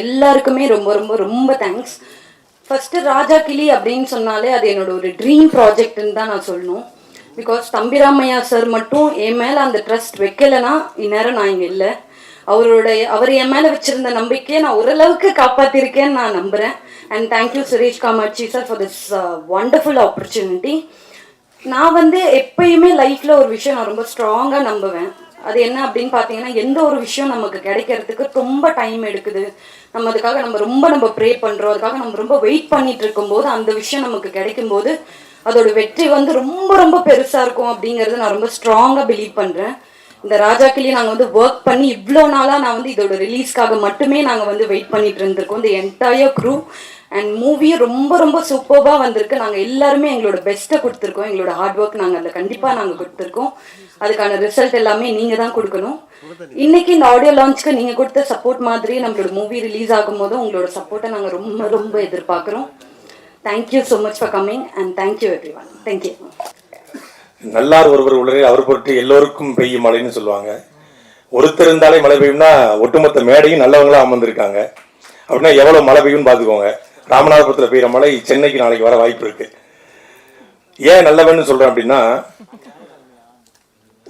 எல்லாருக்குமே ரொம்ப ரொம்ப ரொம்ப தேங்க்ஸ் ஃபர்ஸ்ட் ராஜா கிளி அப்படின்னு சொன்னாலே அது என்னோட ஒரு ட்ரீம் ப்ராஜெக்ட்னு தான் நான் சொல்லணும். பிகாஸ் தம்பிராமையா சார் மட்டும் என் மேலே அந்த ட்ரஸ்ட் வைக்கலைன்னா இந்நேரம் நான் இங்கே இல்லை. அவருடைய அவர் என் மேலே வச்சிருந்த நம்பிக்கையை நான் ஓரளவுக்கு காப்பாற்றிருக்கேன்னு நான் நம்புகிறேன் and thank you Suresh Kamatchi sir for this wonderful opportunity நான் வந்து எப்பயுமே லைஃப்பில் ஒரு விஷயம் நான் ரொம்ப ஸ்ட்ராங்காக நம்புவேன். அது என்ன அப்படின்னு பார்த்தீங்கன்னா எந்த ஒரு விஷயம் நமக்கு கிடைக்கிறதுக்கு ரொம்ப டைம் எடுக்குது. நம்ம அதுக்காக நம்ம ரொம்ப நம்ம ப்ரே பண்ணுறோம் அதுக்காக நம்ம ரொம்ப வெயிட் பண்ணிட்டு இருக்கும்போது அந்த விஷயம் நமக்கு கிடைக்கும்போது அதோட வெற்றி வந்து ரொம்ப ரொம்ப பெருசாக இருக்கும் அப்படிங்கிறது நான் ரொம்ப ஸ்ட்ராங்காக பிலீவ் பண்ணுறேன் இந்த ராஜாக்கிலேயே நாங்கள் வந்து ஒர்க் பண்ணி இவ்வளோ நாளாக நான் வந்து இதோட ரிலீஸ்க்காக மட்டுமே நாங்கள் வந்து வெயிட் பண்ணிட்டு இருந்திருக்கோம். இந்த என்டையர் க்ரூ அண்ட் மூவியும் ரொம்ப ரொம்ப சூப்பர்வாக வந்திருக்கு. நாங்கள் எல்லாருமே எங்களோட பெஸ்ட்டை கொடுத்துருக்கோம். எங்களோட ஹார்ட் ஒர்க் நாங்கள் அதில் கண்டிப்பாக நாங்கள் கொடுத்துருக்கோம். அதுக்கான ரிசல்ட் எல்லாமே நீங்கள் தான் கொடுக்கணும். இன்னைக்கு இந்த ஆடியோ லான்ச்க்கு நீங்கள் கொடுத்த சப்போர்ட் மாதிரி நம்மளோட மூவி ரிலீஸ் ஆகும்போது உங்களோட சப்போர்ட்டை நாங்கள் ரொம்ப ரொம்ப எதிர்பார்க்குறோம். Thank you so much for coming and thank you everyone thank you நல்லார் ஒருவர் உள்ளே அவர் பொருட்டு எல்லோருக்கும் பெய்யும் மழைன்னு சொல்லுவாங்க. ஒருத்தர் இருந்தாலே மழை பெய்யும்னா ஒட்டுமொத்த மேடையும் நல்லவங்களா அமர்ந்திருக்காங்க. அப்படின்னா எவ்வளவு மழை பெய்யும்னு பார்த்துக்கோங்க. ராமநாதபுரத்தில் பெய்யுற மழை சென்னைக்கு நாளைக்கு வர வாய்ப்பு இருக்கு. ஏன் நல்லவன்னு சொல்றேன் அப்படின்னா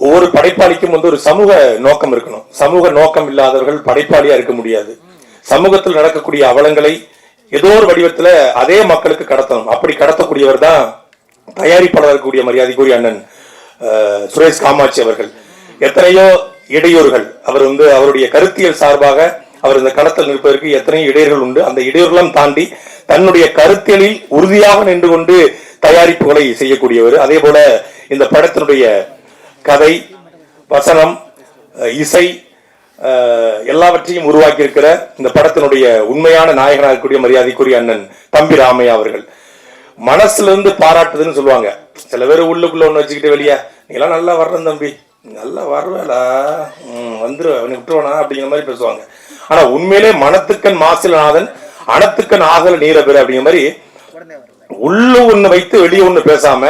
ஒவ்வொரு படைப்பாளிக்கும் வந்து ஒரு சமூக நோக்கம் இருக்கணும். சமூக நோக்கம் இல்லாதவர்கள் படைப்பாளியா இருக்க முடியாது. சமூகத்தில் நடக்கக்கூடிய அவலங்களை ஏதோ ஒரு வடிவத்துல அதே மக்களுக்கு கடத்தணும். அப்படி கடத்தக்கூடியவர் தான் தயாரிப்பாளர் கூடிய மரியாதைக்குரிய அண்ணன் சுரேஷ் காமாட்சி அவர்கள். எத்தனையோ இடையூறுகள் அவர் வந்து அவருடைய கருத்தியல் சார்பாக அவர் இந்த களத்தில் நிற்பதற்கு எத்தனையோ இடையூறுகள் உண்டு. அந்த இடையூறுகளும் தாண்டி தன்னுடைய கருத்தியலில் உறுதியாக நின்று கொண்டு தயாரிப்புகளை செய்யக்கூடியவர். அதே போல இந்த படத்தினுடைய கதை வசனம் இசை எல்லாவற்றையும் உருவாக்கி இருக்கிற இந்த படத்தினுடைய உண்மையான நாயகனாக இருக்கக்கூடிய மரியாதைக்குரிய அண்ணன் தம்பி ராமையா அவர்கள். மனசுல இருந்து பாராட்டுதுன்னு சொல்லுவாங்க. சில பேர் உள்ளுக்குள்ள ஒன்று வச்சுக்கிட்டு வெளியே நீங்களாம் நல்லா வர்றேன் தம்பி. நல்லா வர்றலா வந்துரு. அவனை விட்டுருவானா? அப்படிங்கிற மாதிரி பேசுவாங்க. ஆனா உண்மையிலே மனத்துக்கன் மாசிலநாதன் அனத்துக்கன் ஆகல நீர பெற அப்படிங்கிற மாதிரி உள்ள ஒண்ணு வைத்து வெளியே ஒண்ணு பேசாம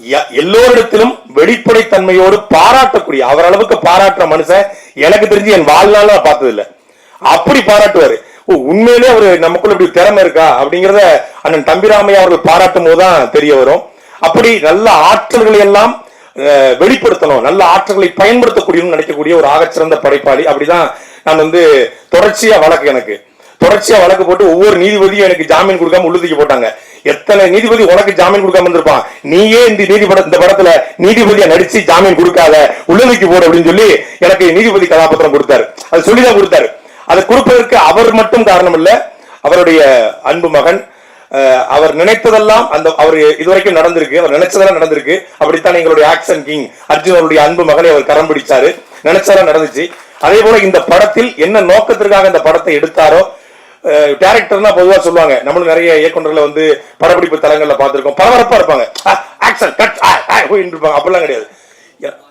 ய- எல்லோரிடத்திலும் வெளிப்படைத்தன்மையோடு பாராட்டக்கூடிய அவர் அளவுக்கு பாராட்டுற மனுஷன் எனக்கு தெரிஞ்சு என் வாழ்நாள் நான் பார்த்தது அப்படி பாராட்டுவாரு. உண்மையிலே அவரு நமக்குள்ள இப்படி திறமை இருக்கா? அப்படிங்கிறத அண்ணன் தம்பிராமையா அவர்கள் பாராட்டும் போதுதான் தெரிய வரும். அப்படி நல்ல ஆற்றல்களை எல்லாம் அஹ், வெளிப்படுத்தணும். நல்ல ஆற்றல்களை பயன்படுத்தக்கூடியன்னு நினைக்கக்கூடிய ஒரு ஆகச்சிறந்த படைப்பாளி. அப்படிதான் நான் வந்து தொடர்ச்சியா வழக்கு எனக்கு. தொடர்ச்சியா வழக்கு போட்டு ஒவ்வொரு நீதிபதியும் எனக்கு ஜாமீன் கொடுக்காம உள்ளுதிக்கு போட்டாங்க. எத்தனை நீதிபதி உனக்கு ஜாமீன் கொடுக்காம இருந்திருப்பான்? நீயே இந்த நீதிபட இந்த படத்துல நீதிபதியா நடிச்சு ஜாமீன் கொடுக்காத உள்ளதுக்கு போடு அப்படின்னு சொல்லி எனக்கு நீதிபதி கதாபாத்திரம் கொடுத்தாரு. அது சொல்லிதான் கொடுத்தாரு. அதை கொடுப்பதற்கு அவர் மட்டும் காரணம் இல்ல அவருடைய அன்பு மகன் அவர் நினைத்ததெல்லாம் அந்த அவர் இதுவரைக்கும் நடந்திருக்கு அவர் நினைச்சதெல்லாம் நடந்திருக்கு. அப்படித்தான் எங்களுடைய ஆக்ஷன் கிங் அர்ஜுன் அவருடைய அன்பு மகனை அவர் கரம் பிடிச்சாரு. நினைச்சதெல்லாம் நடந்துச்சு. அதே போல இந்த படத்தில் என்ன நோக்கத்திற்காக இந்த படத்தை எடுத்தாரோ டேரக்டர்னா பொதுவா சொல்லுவாங்க. நம்மளும் நிறைய இயக்குனர்களை வந்து படப்பிடிப்பு தலங்கள்ல பார்த்துருக்கோம். பரபரப்பா இருப்பாங்க. ஆக்ஷன் கட் இருப்பாங்க. அப்படிலாம் கிடையாது.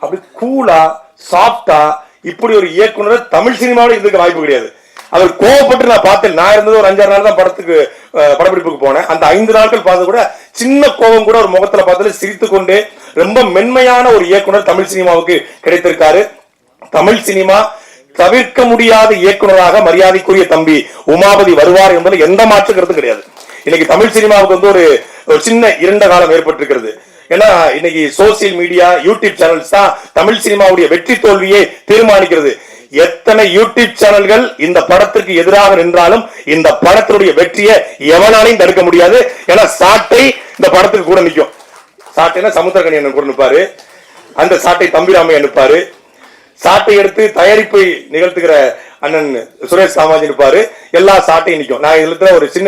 அப்படி கூலா சாஃப்டா இப்படி ஒரு இயக்குனர் தமிழ் சினிமாவில் இருந்துக்க வாய்ப்பு கிடையாது. அவர் கோவப்பட்டு நான் பார்த்தேன். நான் இருந்தது ஒரு அஞ்சாறு நாள் தான் படத்துக்கு படப்பிடிப்புக்கு போனேன். அந்த ஐந்து நாட்கள் பார்த்து கூட சின்ன கோபம் கூட ஒரு முகத்துல பார்த்து சிரித்து கொண்டு ரொம்ப மென்மையான ஒரு இயக்குனர் தமிழ் சினிமாவுக்கு கிடைத்திருக்காரு. தமிழ் சினிமா தவிர்க்க முடியாத இயக்குனராக மரியாதைக்குரிய தம்பி உமாபதி வருவார் என்பதில் எந்த மாற்று கருத்தும் கிடையாது. இன்னைக்கு தமிழ் சினிமாவுக்கு வந்து ஒரு சின்ன இரண்ட காலம் ஏற்பட்டிருக்கிறது. ஏன்னா இன்னைக்கு சோசியல் மீடியா யூடியூப் சேனல்ஸ் தான் தமிழ் சினிமாவுடைய வெற்றி தோல்வியை தீர்மானிக்கிறது. எத்தனை யூடியூப் சேனல்கள் இந்த படத்திற்கு எதிராக நின்றாலும் இந்த படத்தினுடைய வெற்றியை எவனாலையும் தடுக்க முடியாது. ஏன்னா சாட்டை இந்த படத்துக்கு கூட நிற்கும் சாட்டைனா சமுத்திரகணி அண்ணன் கூட நிற்பாரு. அந்த சாட்டை தம்பிராமையா நிற்பாரு சாட்டை எடுத்து தயாரிப்பை நிகழ்த்துகிற அண்ணன் சுரேஷ் சாமாஜி இருப்பாரு எல்லா சாட்டையும் நிற்கும் நான் இதுல ஒரு சின்ன